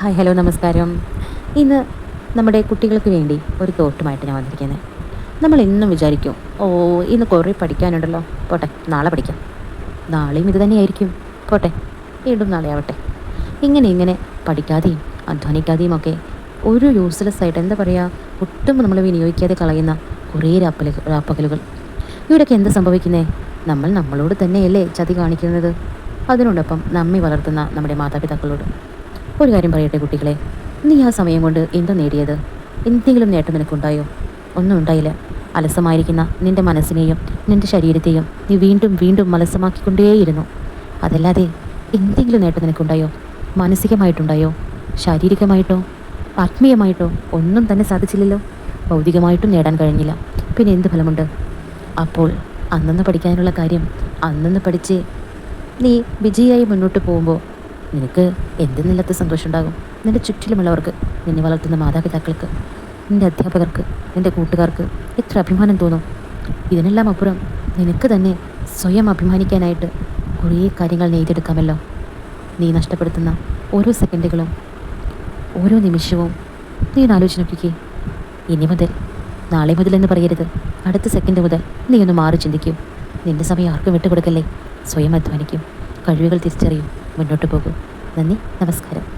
Hi hello നമസ്കാരം. ഇന്ന് നമ്മുടെ കുട്ടികൾക്ക് വേണ്ടി ഒരു തോട്ടുമായിട്ട് ഞാൻ വന്നിരിക്കുന്നത് നമ്മൾ ഇന്നും വിചാരിക്കും ഓ ഇന്ന് കുറേ പഠിക്കാനുണ്ടല്ലോ. പോട്ടെ നാളെ പഠിക്കാം. നാളെയും ഇത് തന്നെയായിരിക്കും. പോട്ടെ വീണ്ടും നാളെ ആവട്ടെ. ഇങ്ങനെ ഇങ്ങനെ പഠിക്കാതെയും അധ്വാനിക്കാതെയും ഒക്കെ ഒരു യൂസ്ലെസ് ആയിട്ട് എന്താ പറയുക ഒട്ടും നമ്മൾ വിനിയോഗിക്കാതെ കളയുന്ന കുറേ രാപ്പല രാപ്പകലുകൾ. ഇവിടെയൊക്കെ എന്താ സംഭവിക്കുന്നത് നമ്മൾ നമ്മളോട് തന്നെയല്ലേ ചതി കാണിക്കുന്നത്. അതിനോടൊപ്പം നമ്മി വളർത്തുന്ന നമ്മുടെ മാതാപിതാക്കളോട്. ഒരു കാര്യം പറയട്ടെ കുട്ടികളെ. നീ ആ സമയം കൊണ്ട് എന്താ നേടിയത്? എന്തെങ്കിലും നേട്ടം നിനക്കുണ്ടായോ? ഒന്നും ഉണ്ടായില്ല. അലസമായിരിക്കുന്ന നിന്റെ മനസ്സിനെയും നിന്റെ ശരീരത്തെയും നീ വീണ്ടും വീണ്ടും മലസമാക്കിക്കൊണ്ടേയിരുന്നു അതല്ലാതെ എന്തെങ്കിലും നേട്ടം നിനക്കുണ്ടായോ? മാനസികമായിട്ടുണ്ടായോ? ശാരീരികമായിട്ടോ? ആത്മീയമായിട്ടോ? ഒന്നും തന്നെ സാധിച്ചില്ലല്ലോ. ഭൗതികമായിട്ടും നേടാൻ കഴിഞ്ഞില്ല. പിന്നെ എന്ത് ഫലമുണ്ട്? അപ്പോൾ അന്നന്ന് പഠിക്കാനുള്ള കാര്യം അന്നന്ന് പഠിച്ച് നീ വിജയിയായി മുന്നോട്ട് പോകുമ്പോൾ നിനക്ക് എന്തെന്നില്ലാത്ത സന്തോഷം ഉണ്ടാകും നിന്റെ ചുറ്റിലുമുള്ളവർക്ക് നിന്നെ വളർത്തുന്ന മാതാപിതാക്കൾക്ക് നിന്റെ അധ്യാപകർക്ക് നിന്റെ കൂട്ടുകാർക്ക് എത്ര അഭിമാനം തോന്നും? ഇതിനെല്ലാം അപ്പുറം നിനക്ക് തന്നെ സ്വയം അഭിമാനിക്കാനായിട്ട് കുറേ കാര്യങ്ങൾ നെയ്തെടുക്കാമല്ലോ. നീ നഷ്ടപ്പെടുത്തുന്ന ഓരോ സെക്കൻഡുകളും ഓരോ നിമിഷവും നീ ഒന്ന് നോക്കിക്കേ. ഇനി മുതൽ നാളെ മുതൽ എന്ന് പറയരുത്. അടുത്ത സെക്കൻഡ് മുതൽ നീ ഒന്ന് മാറി ചിന്തിക്കും. നിന്റെ സമയം ആർക്കും വിട്ടുകൊടുക്കല്ലേ? സ്വയം അധ്വാനിക്കും. കഴിവുകൾ തിരിച്ചറിയും. മുന്നോട്ട് പോകൂ. നന്ദി നമസ്കാരം.